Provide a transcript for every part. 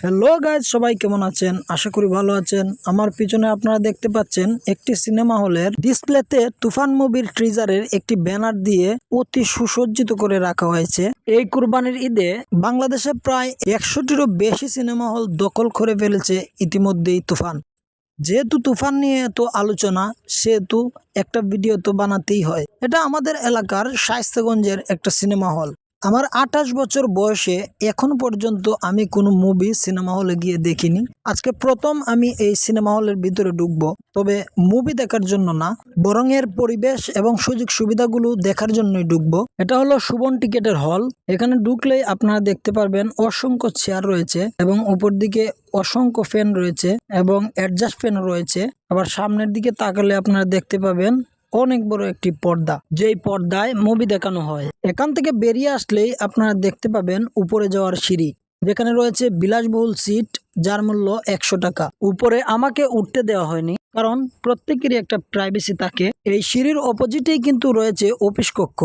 Hello guys সবাই কেমন আছেন? আশা করি ভালো আছেন। আমার পিছনে আপনারা দেখতে পাচ্ছেন একটি সিনেমা হলের ডিসপ্লেতে তুফান মুভির ট্রিজারের একটি ব্যানার দিয়ে অতি সুসজ্জিত করে রাখা হয়েছে। এই কুরবানির ঈদে বাংলাদেশে প্রায় একশোটিরও বেশি সিনেমা হল দখল করে ফেলেছে ইতিমধ্যেই তুফান। যেহেতু তুফান নিয়ে এত আলোচনা, সেহেতু একটা ভিডিও তো বানাতেই হয়। এটা আমাদের এলাকার শায়স্তাগঞ্জের একটা সিনেমা হল। আমার আঠাশ বছর বয়সে এখন পর্যন্ত আমি কোনো মুভি সিনেমা হলে গিয়ে দেখিনি। আজকে প্রথম আমি এই সিনেমা হলের ভিতরে ঢুকবো। তবে মুভি দেখার জন্য না, বরং এর পরিবেশ এবং সুযোগ সুবিধাগুলো দেখার জন্যই ঢুকবো। এটা হলো সুবন টিকেটের হল এখানে ঢুকলেই আপনারা দেখতে পারবেন অসংখ্য চেয়ার রয়েছে এবং উপর দিকে অসংখ্য ফ্যান রয়েছে এবং অ্যাডজাস্ট ফ্যানও রয়েছে। আবার সামনের দিকে তাকালে আপনারা দেখতে পাবেন অনেক বড় একটি পর্দা, যেই পর্দায় মুভি দেখানো হয়। এখান থেকে বেরিয়ে আসলেই আপনারা দেখতে পাবেন উপরে যাওয়ার সিঁড়ি, যেখানে রয়েছে বিলাসবহুল সিট যার মূল্য একশো টাকা। উপরে আমাকে উঠতে দেওয়া হয়নি, কারণ প্রত্যেকেরই একটা প্রাইভেসি থাকে। এই সিঁড়ির অপোজিটেই কিন্তু রয়েছে অফিস কক্ষ,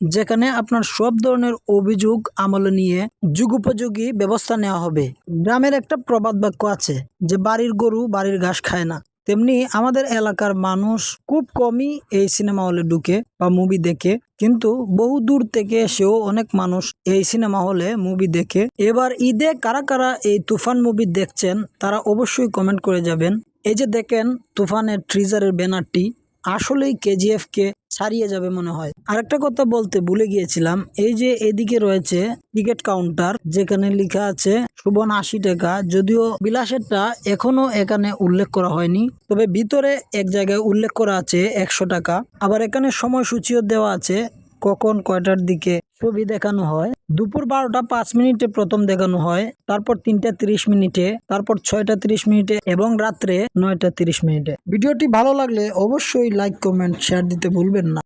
যেখানে আপনার সব ধরনের অভিযোগ আমলে নিয়ে যুগোপযোগী ব্যবস্থা নেওয়া হবে। গ্রামের একটা প্রবাদ বাক্য আছে যে, বাড়ির গরু বাড়ির ঘাস খায় না। তেমনি আমাদের এলাকার মানুষ খুব কমই এই সিনেমা হলে ঢুকে বা মুভি দেখে। কিন্তু বহু দূর থেকে এসেও অনেক মানুষ এই সিনেমা হলে মুভি দেখে। এবার ঈদে কারা কারা এই তুফান মুভি দেখছেন, তারা অবশ্যই কমেন্ট করে যাবেন। এই যে দেখেন, তুফানের ট্রিজারের ব্যানারটি আসলেই কেজিএফ কে ছাড়িয়ে যাবে মনে হয়। আরেকটা কথা বলতে ভুলে গিয়েছিলাম, এই যে এদিকে রয়েছে টিকিট কাউন্টার, যেখানে লেখা আছে সুবন আশি টাকা, যদিও বিলাসেরটা এখনও এখানে উল্লেখ করা হয়নি, তবে ভিতরে এক জায়গায় উল্লেখ করা আছে একশো টাকা। আবার এখানে সময়সূচিও দেওয়া আছে, কখন কয়টার দিকে ছবি দেখানো হয়। দুপুর বারোটা পাঁচ মিনিটে প্রথম দেখানো হয়, তারপর তিনটা তিরিশ মিনিটে, তারপর ছয়টা তিরিশ মিনিটে এবং রাত্রে নয়টা তিরিশ মিনিটে। ভিডিওটি ভালো লাগলে অবশ্যই লাইক কমেন্ট শেয়ার দিতে ভুলবেন না।